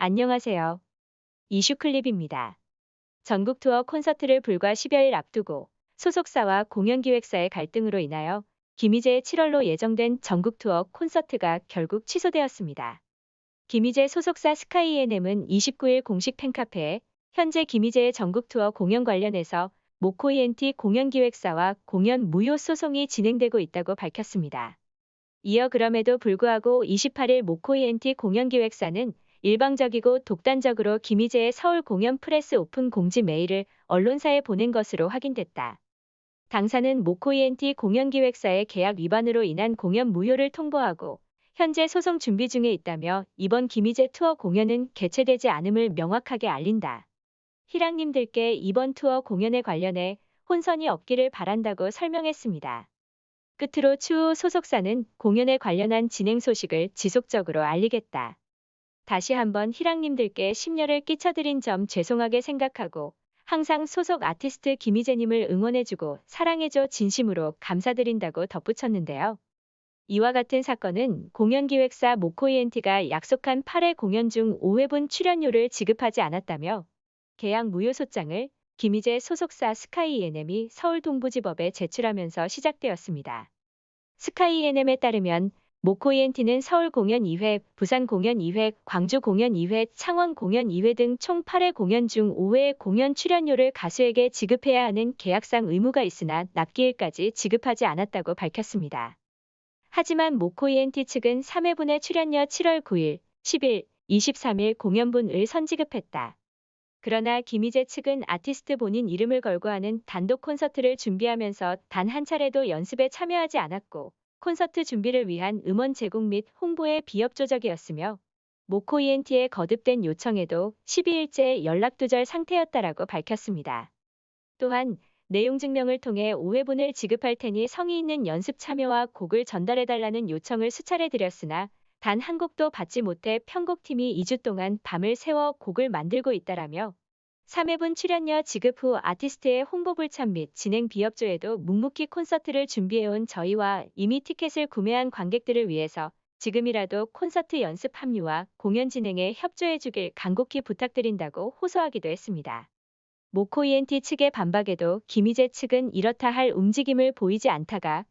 안녕하세요. 이슈 클립입니다. 전국 투어 콘서트를 불과 10여일 앞두고 소속사와 공연기획사의 갈등으로 인하여 김희재의 7월로 예정된 전국 투어 콘서트가 결국 취소되었습니다. 김희재 소속사 스카이NM은 29일 공식 팬카페에 현재 김희재의 전국 투어 공연 관련해서 모코이엔티 공연기획사와 공연 무효 소송이 진행되고 있다고 밝혔습니다. 이어 그럼에도 불구하고 28일 모코이엔티 공연기획사는 일방적이고 독단적으로 김희재의 서울 공연 프레스 오픈 공지 메일을 언론사에 보낸 것으로 확인됐다. 당사는 모코이엔티 공연기획사의 계약 위반으로 인한 공연 무효를 통보하고 현재 소송 준비 중에 있다며 이번 김희재 투어 공연은 개최되지 않음을 명확하게 알린다. 희랑님들께 이번 투어 공연에 관련해 혼선이 없기를 바란다고 설명했습니다. 끝으로 추후 소속사는 공연에 관련한 진행 소식을 지속적으로 알리겠다. 다시 한번 희랑님들께 심려를 끼쳐드린 점 죄송하게 생각하고 항상 소속 아티스트 김희재님을 응원해주고 사랑해줘 진심으로 감사드린다고 덧붙였는데요. 이와 같은 사건은 공연기획사 모코이엔티가 약속한 8회 공연 중 5회분 출연료를 지급하지 않았다며 계약 무효 소장을 김희재 소속사 스카이NM이 서울 동부지법에 제출하면서 시작되었습니다. 스카이NM에 따르면 모코이엔티는 서울 공연 2회, 부산 공연 2회, 광주 공연 2회, 창원 공연 2회 등 총 8회 공연 중 5회의 공연 출연료를 가수에게 지급해야 하는 계약상 의무가 있으나 납기일까지 지급하지 않았다고 밝혔습니다. 하지만 모코이엔티 측은 3회분의 출연료 7월 9일, 10일, 23일 공연분을 선지급했다. 그러나 김희재 측은 아티스트 본인 이름을 걸고 하는 단독 콘서트를 준비하면서 단 한 차례도 연습에 참여하지 않았고 콘서트 준비를 위한 음원 제공 및 홍보에 비협조적이었으며 모코이엔티의 거듭된 요청에도 12일째 연락두절 상태였다라고 밝혔습니다. 또한 내용 증명을 통해 5회분을 지급할 테니 성의 있는 연습 참여와 곡을 전달해달라는 요청을 수차례 드렸으나 단 한 곡도 받지 못해 편곡팀이 2주 동안 밤을 새워 곡을 만들고 있다라며 3회분 출연료 지급 후 아티스트의 홍보 불참 및 진행 비협조에도 묵묵히 콘서트를 준비해온 저희와 이미 티켓을 구매한 관객들을 위해서 지금이라도 콘서트 연습 합류와 공연 진행에 협조해주길 간곡히 부탁드린다고 호소하기도 했습니다. 모코이엔티 측의 반박에도 김희재 측은 이렇다 할 움직임을 보이지 않다가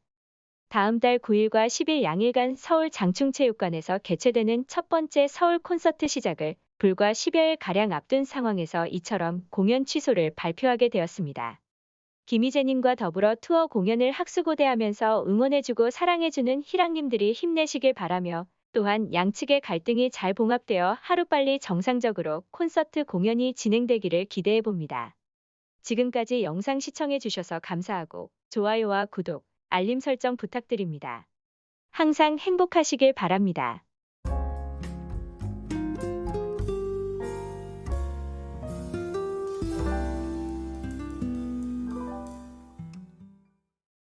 다음 달 9일과 10일 양일간 서울 장충체육관에서 개최되는 첫 번째 서울 콘서트 시작을 불과 10여일 가량 앞둔 상황에서 이처럼 공연 취소를 발표하게 되었습니다. 김희재님과 더불어 투어 공연을 학수고대하면서 응원해주고 사랑해주는 희랑님들이 힘내시길 바라며 또한 양측의 갈등이 잘 봉합되어 하루빨리 정상적으로 콘서트 공연이 진행되기를 기대해봅니다. 지금까지 영상 시청해주셔서 감사하고 좋아요와 구독, 알림 설정 부탁드립니다. 항상 행복하시길 바랍니다.